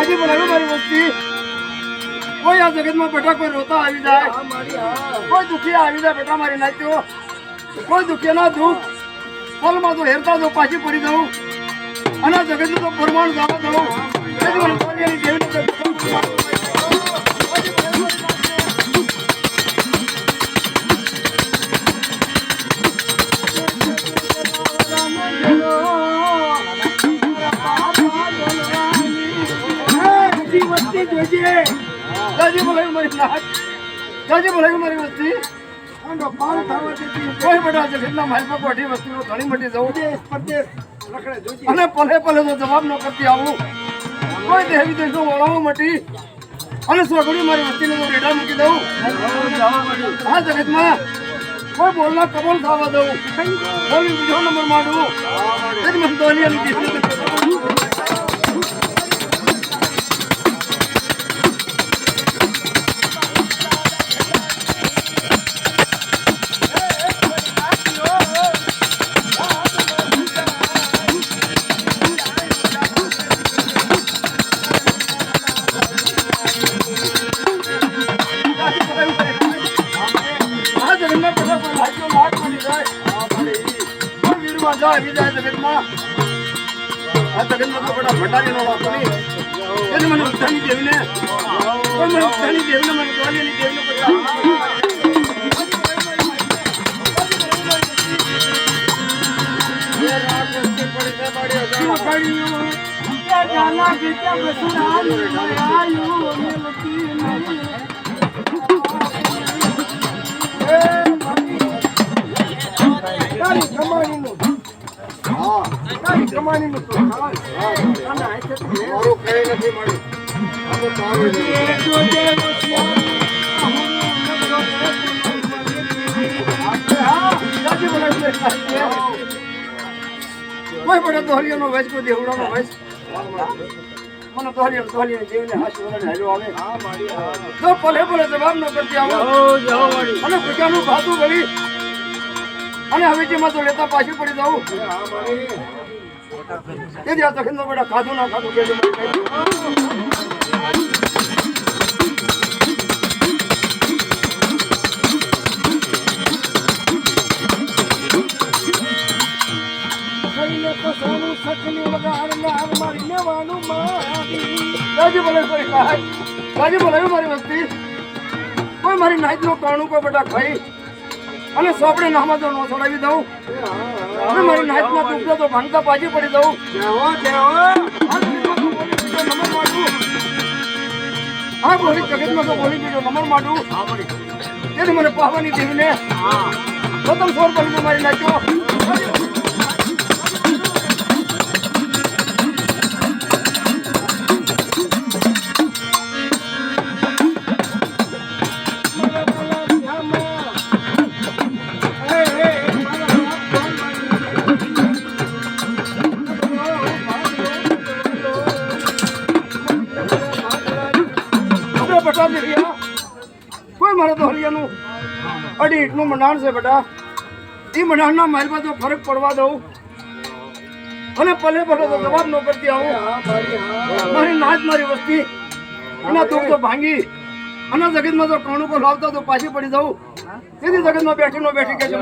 રાજી બોલાવ્યો મારી વસ્તી. કોઈ આ જગતમાં બેટા કોઈ રોતા આવી જાય. કોઈ દુખી આવી જાય બેટા મારી નાખ્યો કોઈ દુખી ના દુઃખ ફલમાં તો હેરતા તો પાછી પડી દઉં અને આ જગતનું તો પરમાણ દાવા દઉં. દેવીને તો બેટા બોલે મારી નાક રાજી બોલે મારી વસ્તી આનો પાલ થવા દેતી કોઈ બેટા જગતના માલમાં કોઠી વસ્તીઓ ઘણી મોટી જવું દેશ પરદેશ લખડે જોઈએ અને પલે પલે તો જવાબ ન કરતી આવું. કોઈ દેવી દેશનો વળાવો મટી અને સોગડી મારી વસ્તીને તો રેડા મૂકી દઉં. આ જગતમાં કોઈ બોલના કબૂલ થવા દઉં. બોલી બીજો નંબર માંડવું એ જ મને દીકરી જાય આવી જાય જગતમાં આ જગતમાં તો બધા ભંડારીનો વાંકો નહીં. એને મને ઉત્સાહની દેવીને મને ઉત્સાહની દેવીને મને દોલિયાની દેવીને બધા ગાના ગીતા બસરાની મયાયું મિલતી નહીં. તો હાથેથી લે. મારું કઈ નથી મળ્યું તો. કોઈ નો કોઈ મને દોહલીઓ દોહલીઓ દેવને હાસી વળાને હાલ્યો આવે જો ભલે ભલે જવાબ ન કરતી આવો અને પૂજાનું ભાતું વળી અને હવે જેમાં તો લેતા પાછી પડી જાઉં તેથી આ તખીનો બેટા ખાધું ના ખાધું મારી વસ્તી કોઈ મારી નાઈટનું કાણું કોઈ બેટા ખાઈ અને સોપડે નામાં તો નો છોડાવી દઉં. અને મારી નાઈટના દુખતો તો ભણતા પાછી પડી દઉં જેવો જેવો હા બોલી જગતમાં તો બોલી બીજો નંબર માંડું તેથી મને પાવાની દેવીને પ્રથમ સોર કરીને મારી નાખ્યો. મારે તો હરિયાનું અઢી ઇંટનું મંડાણ છે બેટા. એ મંડાણના માલમાં તો ફરક પડવા દઉં. અને પલે પલે તો જવાબ ન કરતી આવું. મારી નાચ મારી વસ્તી. એના દુઃખ તો ભાંગી. અને જગતમાં તો કણું પર લાવતા તો પાછી પડી જવું તેથી જગતમાં બેઠી નો બેઠી કે છે